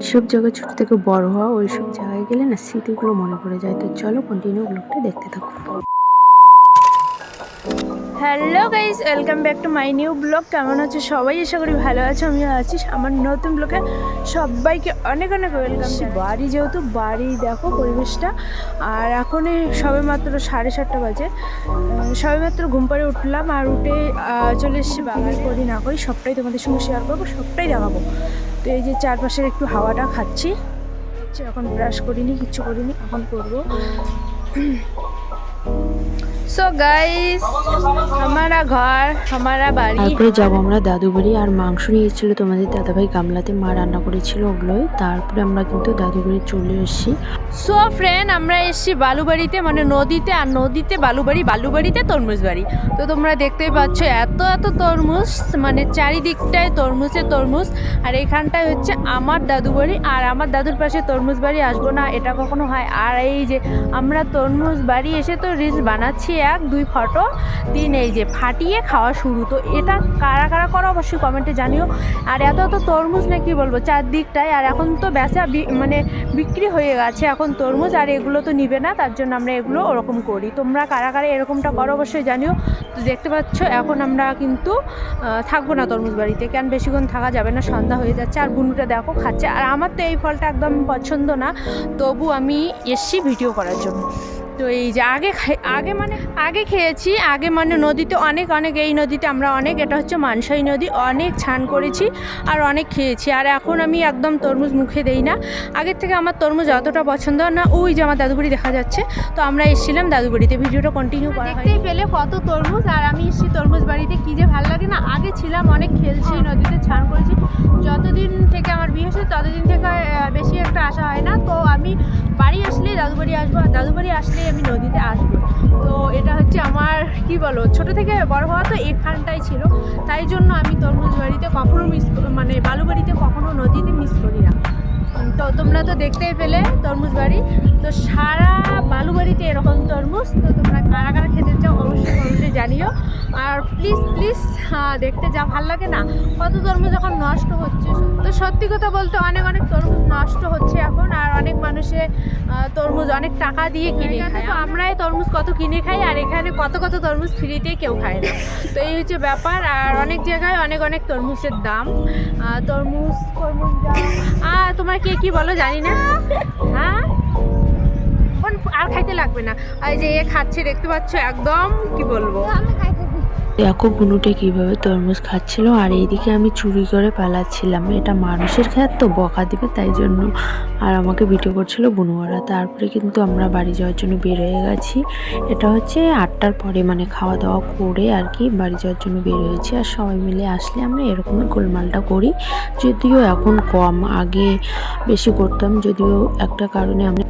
সব জায়গায় ছোট থেকে বড় হওয়া ওই সব জায়গায় গেলে না স্মৃতিগুলো মনে পড়ে যায়। তো চলো কন্টিনিউ ব্লগটা দেখতে থাকো। Hello guys welcome back to my new blog কেমন আছে সবাই? আশা করি ভালো আছে, আমিও আছি। আমার নতুন ব্লগে সবাইকে অনেক অনেক ওয়েলকাম বাড়ি যেহেতু, বাড়ি দেখো পরিবেশটা। আর এখন সবে মাত্র সাড়ে সাতটা বাজে। সবে মাত্র ঘুম পাড়ে উঠলাম আর উঠে চলে এসেছি বাগান করি না করি। সবটাই তোমাদের সঙ্গে শেয়ার করব, সবটাই দেখাবো। তো এই যে চারপাশের একটু হাওয়াটা খাচ্ছি। এখন ব্রাশ করিনি, কিচ্ছু করিনি, এখন করব। সো গাইস আমারা ঘর আমারা বাড়ি তারপরে যাব আমরা দাদু বাড়ি আর মাংস নিয়েছিল তোমাদের দাদাভাই গামলাতে মা রান্না করেছিল ওগুলোই তারপরে আমরা কিন্তু দাদু বাড়ি চলে এসেছি। সো ফ্রেন্ড আমরা এসেছি বালুবাড়িতে মানে নদীতে আর নদীতে বালুবাড়ি বালুবাড়িতে তরমুজ বাড়ি। তো তোমরা দেখতেই পাচ্ছ এত এত তরমুজ মানে চারিদিকটায় তরমুজে তরমুজ আর এখানটায় হচ্ছে আমার দাদু বাড়ি আর আমার দাদুর পাশে তরমুজ বাড়ি আসব না এটা কখনো হয়। আর এই যে আমরা তরমুজ বাড়ি এসে তো রিলস বানাচ্ছি এক, দুই ফটো, তিন এই যে ফাটিয়ে খাওয়া শুরু। তো এটা কারা কারা করো অবশ্যই কমেন্টে জানিও। আর এত এত তরমুজ না কি বলব, চারদিকটায়। আর এখন তো বেচা মানে বিক্রি হয়ে গেছে এখন তরমুজ, আর এগুলো তো নিবে না, তার জন্য আমরা এগুলো ওরকম করি। তোমরা কারা কারা এরকমটা করো অবশ্যই জানিও। তো দেখতে পাচ্ছ, এখন আমরা কিন্তু থাকব না তরমুজ বাড়িতে। কেন বেশিক্ষণ থাকা যাবে না, সন্ধ্যা হয়ে যাচ্ছে। আর বুনুটা দেখো খাচ্ছে। আর আমার তো এই ফলটা একদম পছন্দ না। তবু আমি এসছি ভিডিও করার জন্য। তো এই যে আগে আগে মানে আগে খেয়েছি আগে মানে নদীতে অনেক অনেক এই নদীতে আমরা অনেক এটা হচ্ছে মানসাই নদী অনেক ছান করেছি আর অনেক খেয়েছি। আর এখন আমি একদম তরমুজ মুখে দেই না। আগের থেকে আমার তরমুজ অতটা পছন্দ না ওই যে আমার দাদুবাড়ি দেখা যাচ্ছে। তো আমরা এসেছিলাম দাদুবাড়িতে ভিডিওটা কন্টিনিউ করা দেখতেই পেলে কত তরমুজ আর আমি এসেছি তরমুজ বাড়িতে কী যে ভালো লাগে না। আগে ছিলাম অনেক খেলছি নদীতে ছান করেছি। ততদিন থেকে বেশি একটা আসা হয় না। তো আমি বাড়ি আসলে দাদুবাড়ি আসব আর দাদুবাড়ি আসলে আমি নদীতে আসব। তো এটা হচ্ছে আমার, কি বলো ছোট থেকে বড় হওয়া তো এখানটাই ছিল। তাই জন্য আমি তরমুজ বাড়িতে কখনো মিস মানে বালু বাড়িতে কখনো নদীতে মিস করি না। তো তোমরা তো দেখতেই পেলে তরমুজ বাড়ি। তো সারা বালু বাড়িতে এরকম তরমুজ। তো তোমরা কারা কারা খেতে চাও অবশ্যই কমেন্টে জানিও। আর প্লিজ প্লিজ দেখতে যা ভালো লাগে না? কত তরমুজ এখন নষ্ট হচ্ছে তো সত্যি কথা বলতে অনেক অনেক তরমুজ নষ্ট হচ্ছে এখন আর অনেক মানুষে তরমুজ অনেক টাকা দিয়ে কিনে খায়। তো আমরাই তরমুজ কত কিনে খাই আর এখানে কত কত তরমুজ ফ্রিতে কেউ খায় না। তো এই হচ্ছে ব্যাপার আর অনেক জায়গায় অনেক অনেক তরমুজের দাম। তরমুজ তরমুজ আর তোমার কে কি বলো জানি না। হ্যাঁ আর খাইতে লাগবে না। এই যে এ খাচ্ছে দেখতে পাচ্ছ একদম কি বলব? দেখো বুনুটে কীভাবে তরমুজ খাচ্ছিল আর এইদিকে আমি চুরি করে পালাচ্ছিলাম। এটা মানুষের খেয়ার তো বকা দিবে তাই জন্য। আর আমাকে ভিডিও করছিল বুনুয়ারা। তারপরে কিন্তু আমরা বাড়ি যাওয়ার জন্য বের হয়ে গেছি। এটা হচ্ছে আটটার পরে মানে খাওয়া দাওয়া করে আর কি বাড়ি যাওয়ার জন্য বের হয়েছি। আর সবাই মিলে আসলে আমরা এরকমই গোলমালটা করি। যদিও এখন কম, আগে বেশি করতাম। যদিও একটা কারণে আমরা